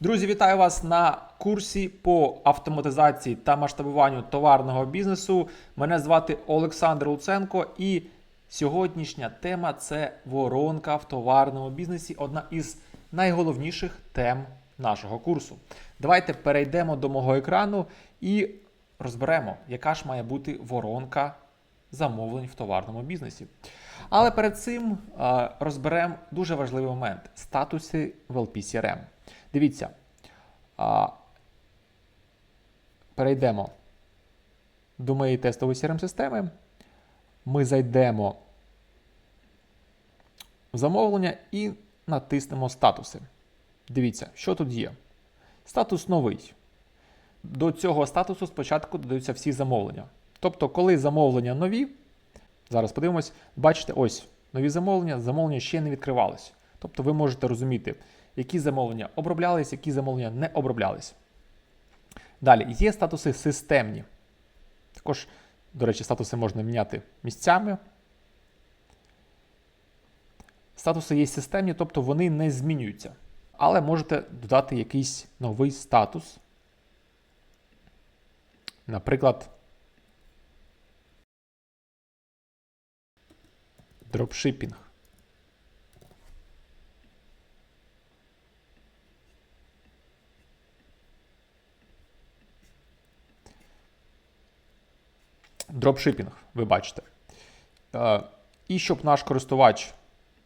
Друзі, вітаю вас на курсі по автоматизації та масштабуванню товарного бізнесу. Мене звати Олександр Луценко, і сьогоднішня тема це воронка в товарному бізнесі одна із найголовніших тем нашого курсу. Давайте перейдемо до мого екрану і розберемо, яка ж має бути воронка замовлень в товарному бізнесі. Але перед цим розберемо дуже важливий момент статуси в LP CRM. Дивіться. А, перейдемо до моєї тестової crm системи Ми зайдемо в замовлення і натиснемо статуси. Дивіться, що тут є. Статус новий. До цього статусу спочатку додаються всі замовлення. Тобто, коли замовлення нові, зараз подивимось, бачите, ось нові замовлення, замовлення ще не відкривалось. Тобто ви можете розуміти, які замовлення оброблялись, які замовлення не оброблялись. Далі є статуси системні. Також, до речі, статуси можна міняти місцями. Статуси є системні, тобто вони не змінюються. Але можете додати якийсь новий статус. Наприклад, дропшипінг. Дропшипінг, ви бачите. Е, І щоб наш користувач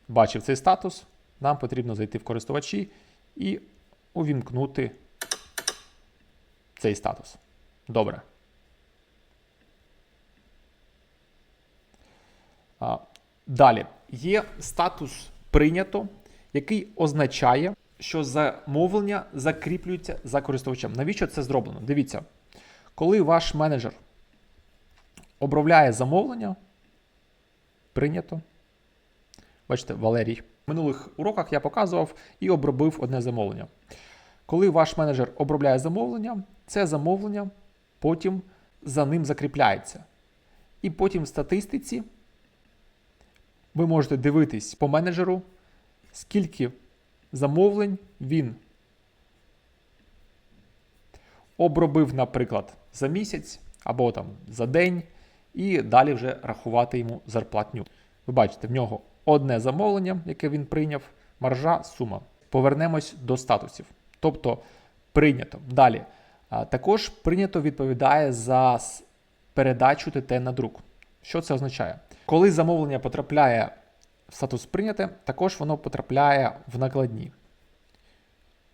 бачив цей статус, нам потрібно зайти в користувачі і увімкнути цей статус. Добре. Далі є статус прийнято, який означає, що замовлення закріплюється за користувачем. Навіщо це зроблено? Дивіться, коли ваш менеджер обробляє замовлення, прийнято. Бачите, Валерій. В минулих уроках я показував і обробив одне замовлення. Коли ваш менеджер обробляє замовлення, це замовлення потім за ним закріпляється. І потім в статистиці ви можете дивитись по менеджеру, скільки замовлень він обробив, наприклад, за місяць або там за день, і далі вже рахувати йому зарплатню. Ви бачите, в нього одне замовлення, яке він прийняв, маржа, сума. Повернемось до статусів. Тобто прийнято. Далі. Також прийнято відповідає за передачу ТТ на друк. Що це означає? Коли замовлення потрапляє в статус прийняте, також воно потрапляє в накладні.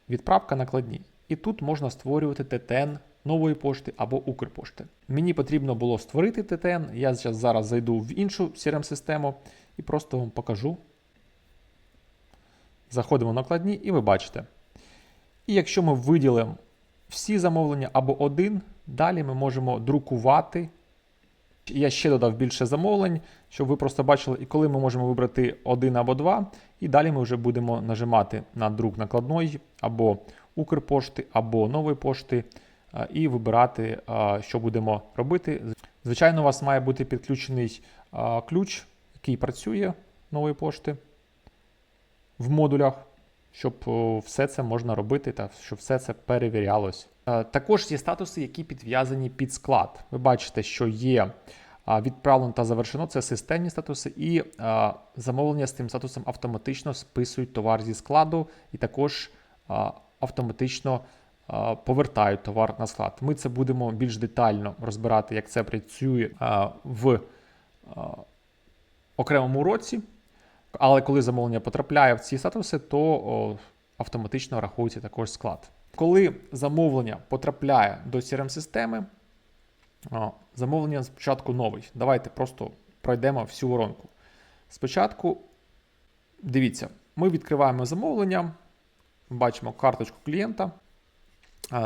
Відправка накладні. І тут можна створювати ТТН нової пошти або Укрпошти. Мені потрібно було створити ТТН. Я зараз, зайду в іншу CRM-систему і просто вам покажу. Заходимо в накладні, і ви бачите. І якщо ми виділимо всі замовлення або один, далі ми можемо друкувати. Я ще додав більше замовлень, щоб ви просто бачили, і коли ми можемо вибрати один або два, і далі ми вже будемо нажимати на друк накладної або Укрпошти, або нової пошти, і вибирати, що будемо робити. Звичайно, у вас має бути підключений ключ, який працює нової пошти в модулях, щоб все це можна робити та щоб все це перевірялось. Е, Також є статуси, які підв'язані під склад. Ви бачите, що є відправлено та завершено це системні статуси, і замовлення з тим статусом автоматично списують товар зі складу, і також автоматично повертають товар на склад. Ми це будемо більш детально розбирати, як це працює в окремому уроці. Але коли замовлення потрапляє в ці статуси, то автоматично рахується також склад. Коли замовлення потрапляє до CRM-системи, замовлення спочатку новий. Давайте просто пройдемо всю воронку. Спочатку, дивіться, ми відкриваємо замовлення, бачимо карточку клієнта.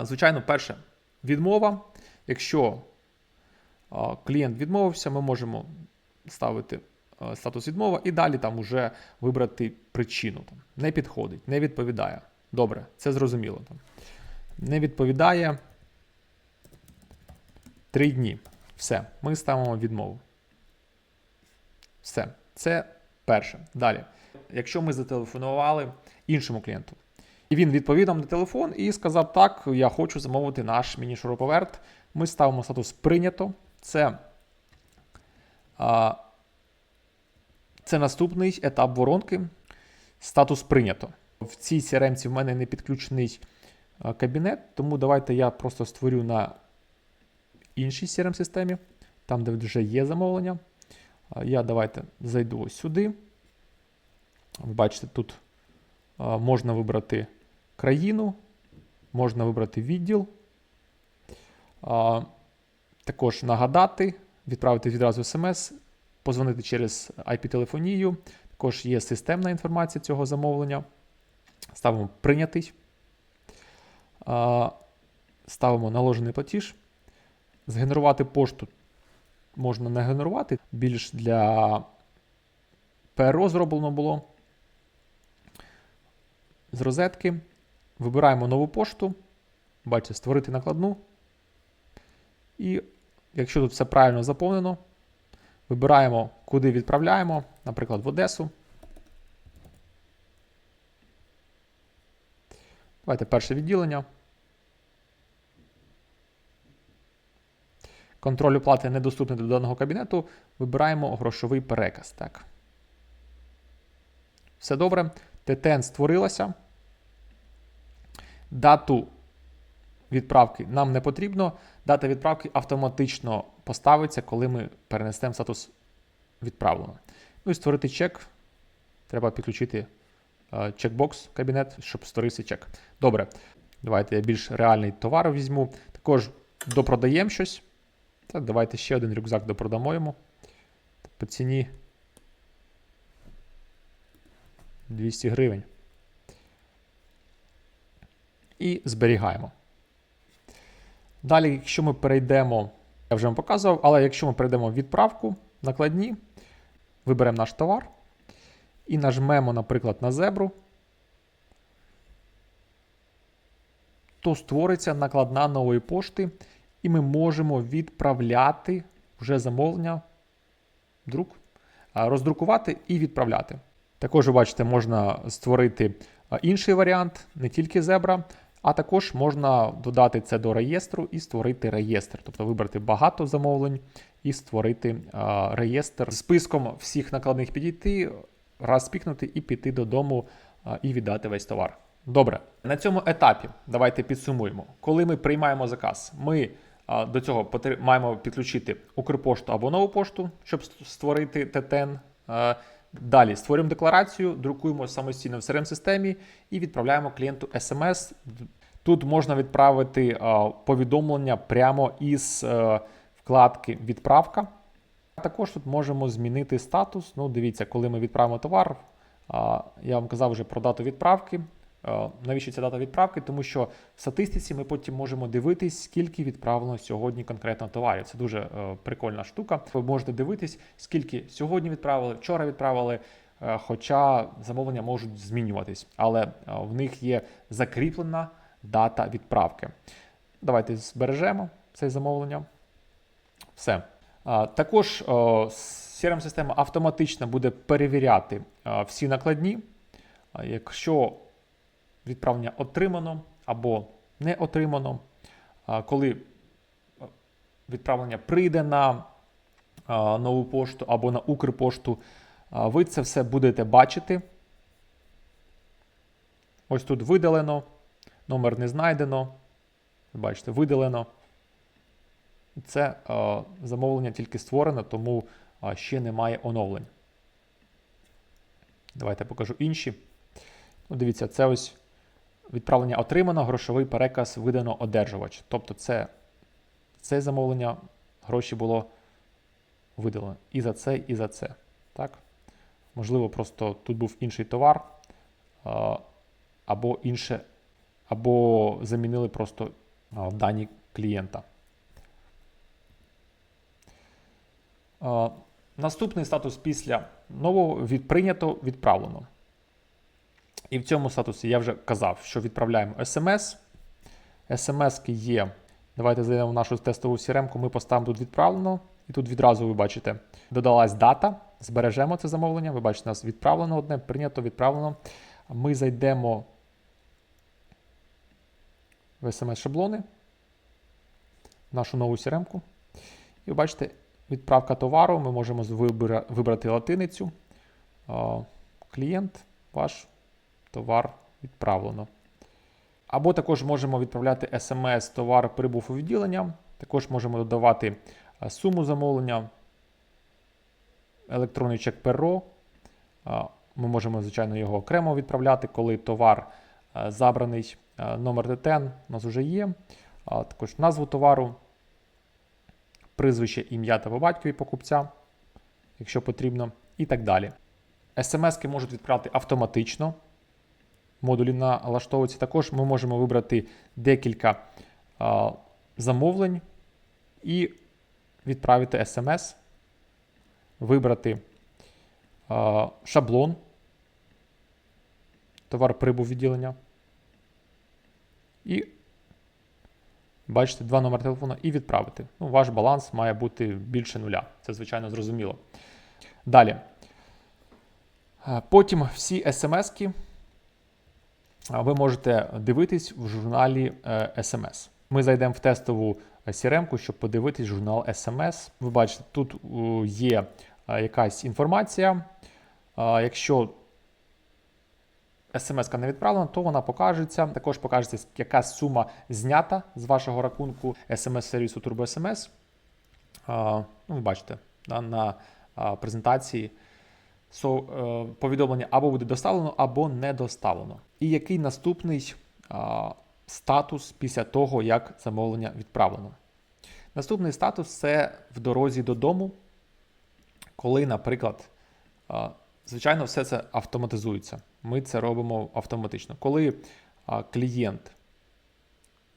Звичайно, перше відмова. Якщо клієнт відмовився, ми можемо ставити статус відмова і далі там уже вибрати причину. Там, не підходить, не відповідає. Добре, це зрозуміло. Там. Не відповідає 3 дні. Все, ми ставимо відмову. Все, це перше. Далі. Якщо ми зателефонували іншому клієнту, І він відповів нам на телефон і сказав: Так, я хочу замовити наш міні-шуруповерт. Ми ставимо статус прийнято. Це, а, це наступний етап воронки. Статус прийнято. В цій CRM в мене не підключений кабінет, тому давайте я просто створю на іншій CRM-системі, там, де вже є замовлення. Я давайте зайду ось сюди. Ви бачите, тут можна вибрати країну, можна вибрати відділ. Також нагадати, відправити відразу смс, позвонити через IP-телефонію. Також є системна інформація цього замовлення. Ставимо прийнятий. Ставимо наложений платіж. Згенерувати пошту можна не генерувати, більш для ПРО зроблено було. З розетки. Вибираємо нову пошту. Бачите, створити накладну. І якщо тут все правильно заповнено, вибираємо, куди відправляємо, наприклад, в Одесу. Давайте перше відділення. Контроль оплати недоступний до даного кабінету. Вибираємо грошовий переказ. Так. Все добре. ТТН створилася. Дату відправки нам не потрібно. Дата відправки автоматично поставиться, коли ми перенесемо статус відправлено. Ну і створити чек. Треба підключити е, чекбокс кабінет, щоб створився чек. Добре. Давайте я більш реальний товар візьму. Також допродаємо щось. Так, давайте ще один рюкзак допродамо йому. По ціні 200 гривень. І зберігаємо. Далі, якщо ми перейдемо, я вже вам показував, але якщо ми перейдемо в відправку, накладні, виберемо наш товар і нажмемо, наприклад, на зебру, то створиться накладна нової пошти, і ми можемо відправляти вже замовлення, друк, роздрукувати і відправляти. Також, ви бачите, можна створити інший варіант, не тільки зебра, а також можна додати це до реєстру і створити реєстр, тобто вибрати багато замовлень і створити реєстр списком всіх накладних підійти, раз пікнути і піти додому і віддати весь товар. Добре, на цьому етапі давайте підсумуємо. Коли ми приймаємо заказ, ми до цього маємо підключити Укрпошту або нову пошту, щоб створити ТТН. Далі створюємо декларацію, друкуємо самостійно в crm системі і відправляємо клієнту SMS. Тут можна відправити повідомлення прямо із е, вкладки Відправка. Також тут можемо змінити статус. Ну, дивіться, коли ми відправимо товар, я вам казав вже про дату відправки. А, Навіщо ця дата відправки? Тому що в статистиці ми потім можемо дивитись, скільки відправлено сьогодні конкретно товарів. Це дуже е, прикольна штука. Ви можете дивитись, скільки сьогодні відправили, вчора відправили. е, Хоча замовлення можуть змінюватись, але е, в них є закріплена дата відправки. Давайте збережемо це замовлення. Все. Також crm система автоматично буде перевіряти всі накладні. Якщо відправлення отримано або не отримано, коли відправлення прийде на нову пошту або на Укрпошту, ви це все будете бачити. Ось тут видалено, номер не знайдено. Бачите, видалено. Це е, замовлення тільки створено, тому е, ще немає оновлень. Давайте покажу інші. Ну, Дивіться, це ось відправлення отримано, грошовий переказ видано одержувач. Тобто, це, це замовлення гроші було видалено і за це, і за це. Так? Можливо, просто тут був інший товар, або інше, або замінили просто дані клієнта. Наступний статус після нового від прийнято відправлено. І в цьому статусі я вже казав, що відправляємо смс. смс є. Давайте зайдемо в нашу тестову CRM, ми поставимо тут відправлено. І тут відразу ви бачите, додалась дата. Збережемо це замовлення. Ви бачите, у нас відправлено одне, прийнято, відправлено. Ми зайдемо в SMS-шаблони, нашу нову CRM-ку. І ви бачите, відправка товару. Ми можемо вибира- вибрати латиницю. А, Клієнт, ваш товар відправлено. Або також можемо відправляти смс товар прибув у відділення. Також можемо додавати суму замовлення, електронний чек перо. Ми можемо, звичайно, його окремо відправляти, коли товар забраний. Номер ДТН у нас вже є. Також назву товару, прізвище, ім'я та по батькові покупця, якщо потрібно, і так далі. SMS-ки можуть відправити автоматично. Модулі налаштовуються. Також ми можемо вибрати декілька а, замовлень і відправити SMS, вибрати а, шаблон, товар прибув відділення. І бачите два номери телефону і відправити. Ну, ваш баланс має бути більше нуля. Це, звичайно, зрозуміло. Далі. Потім всі смс-ки ви можете дивитись в журналі е, SMS. Ми зайдемо в тестову CRM, щоб подивитись журнал SMS. Ви бачите, тут е, є е, якась інформація. Е, Якщо смс не відправлена, то вона покажеться. Також покажеться, яка сума знята з вашого рахунку SMS-сервісу TurboSMS. Е, Ну, ви бачите, на презентації е, повідомлення або буде доставлено, або не доставлено. І який наступний а, статус після того, як замовлення відправлено? Наступний статус це в дорозі додому, коли, наприклад, а, звичайно, все це автоматизується. Ми це робимо автоматично. Коли а, клієнт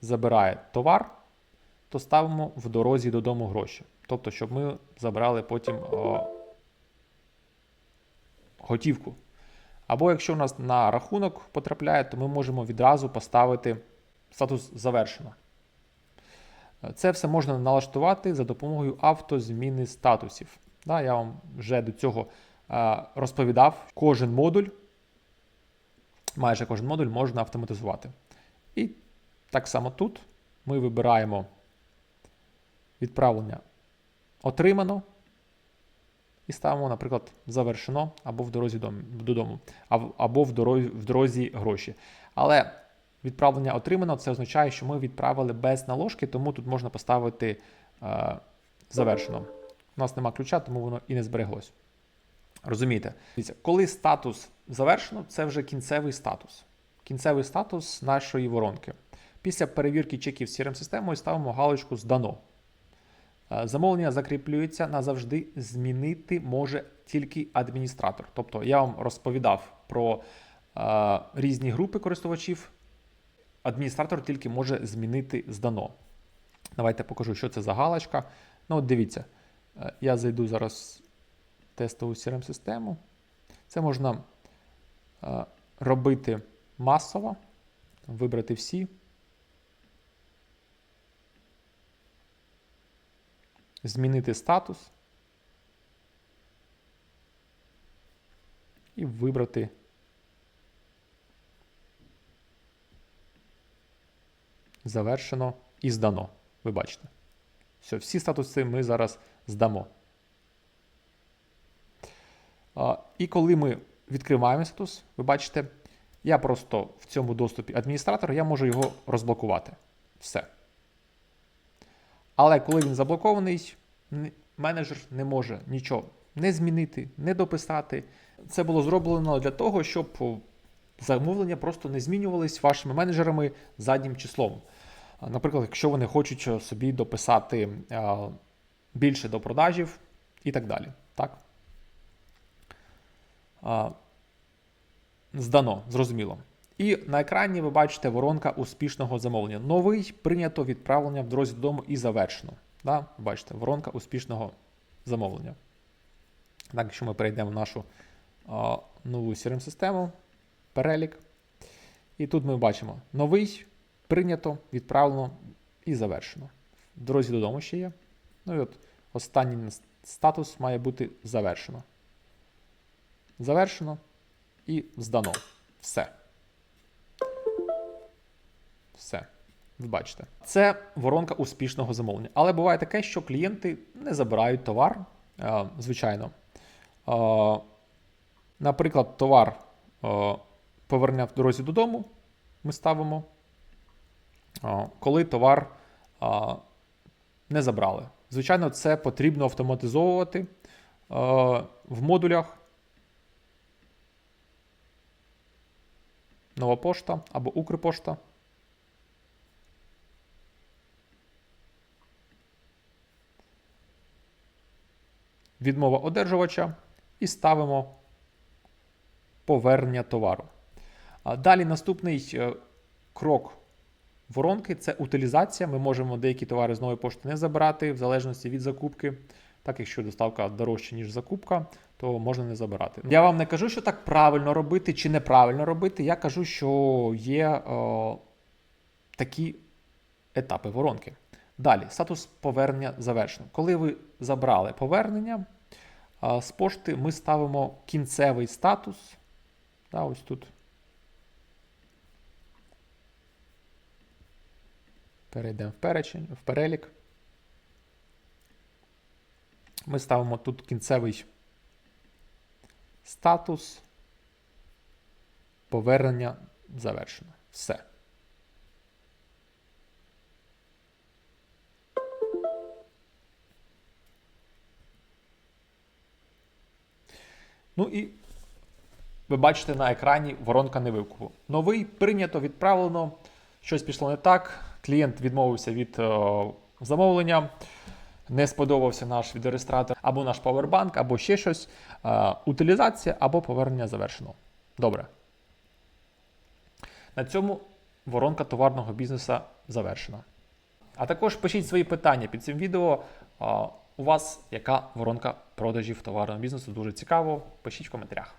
забирає товар, то ставимо в дорозі додому гроші. Тобто, щоб ми забрали потім о, готівку. Або якщо у нас на рахунок потрапляє, то ми можемо відразу поставити статус завершено. Це все можна налаштувати за допомогою автозміни статусів. Я вам вже до цього е, розповідав. Кожен модуль, майже кожен модуль можна автоматизувати. І так само тут ми вибираємо відправлення отримано. І ставимо, наприклад, завершено або в дорозі додому, або в дорозі, в дорозі гроші. Але відправлення отримано, це означає, що ми відправили без наложки, тому тут можна поставити е, завершено. У нас нема ключа, тому воно і не збереглось. Розумієте? Коли статус завершено, це вже кінцевий статус. Кінцевий статус нашої воронки. Після перевірки чеків CRM-системою ставимо галочку Здано. Е, Замовлення закріплюється назавжди, змінити може тільки адміністратор. Тобто я вам розповідав про е, різні групи користувачів. Адміністратор тільки може змінити здано. Давайте покажу, що це за галочка. Ну, от дивіться, е, я зайду зараз в тестову CRM-систему. Це можна е, робити масово, вибрати всі. Змінити статус і вибрати завершено і здано. Ви бачите. Все, всі статуси ми зараз здамо. І коли ми відкриваємо статус, ви бачите, я просто в цьому доступі адміністратор, я можу його розблокувати. Все. Але коли він заблокований, менеджер не може нічого не змінити, не дописати. Це було зроблено для того, щоб замовлення просто не змінювались вашими менеджерами заднім числом. Наприклад, якщо вони хочуть е, собі дописати більше до продажів і так далі. Так? Здано, зрозуміло. І на екрані ви бачите воронка успішного замовлення. Новий прийнято відправлення в дорозі додому і завершено. Да? Бачите, воронка успішного замовлення. Так, якщо ми перейдемо в нашу а, нову CRM-систему, перелік. І тут ми бачимо новий, прийнято, відправлено і завершено. В дорозі додому ще є. Ну і от останній статус має бути завершено. Завершено і здано. Все. Все. Ви бачите, це воронка успішного замовлення. Але буває таке, що клієнти не забирають товар, е, звичайно. Е, Наприклад, товар е, повернення в дорозі додому. Ми ставимо, коли товар не забрали. Звичайно, це потрібно автоматизовувати в модулях. Нова пошта або Укрпошта. Відмова одержувача і ставимо повернення товару. Далі наступний е, крок воронки це утилізація. Ми можемо деякі товари з нової пошти не забирати, в залежності від закупки. Так, якщо доставка дорожча, ніж закупка, то можна не забирати. Я вам не кажу, що так правильно робити чи неправильно робити. Я кажу, що є е, такі етапи воронки. Далі, статус повернення завершено. Коли ви забрали повернення з пошти, ми ставимо кінцевий статус. Да, ось тут. Перейдемо в перечень, в перелік. Ми ставимо тут кінцевий статус. Повернення завершено. Все. Ну і ви бачите на екрані воронка невикупу. Новий прийнято, відправлено. Щось пішло не так. Клієнт відмовився від е, замовлення, не сподобався наш відеореєстратор або наш павербанк, або ще щось. Е, утилізація або повернення завершено. Добре. На цьому воронка товарного бізнесу завершена. А також пишіть свої питання під цим відео. А, У вас яка воронка продажів товарного бізнесу? Дуже цікаво. Пишіть в коментарях.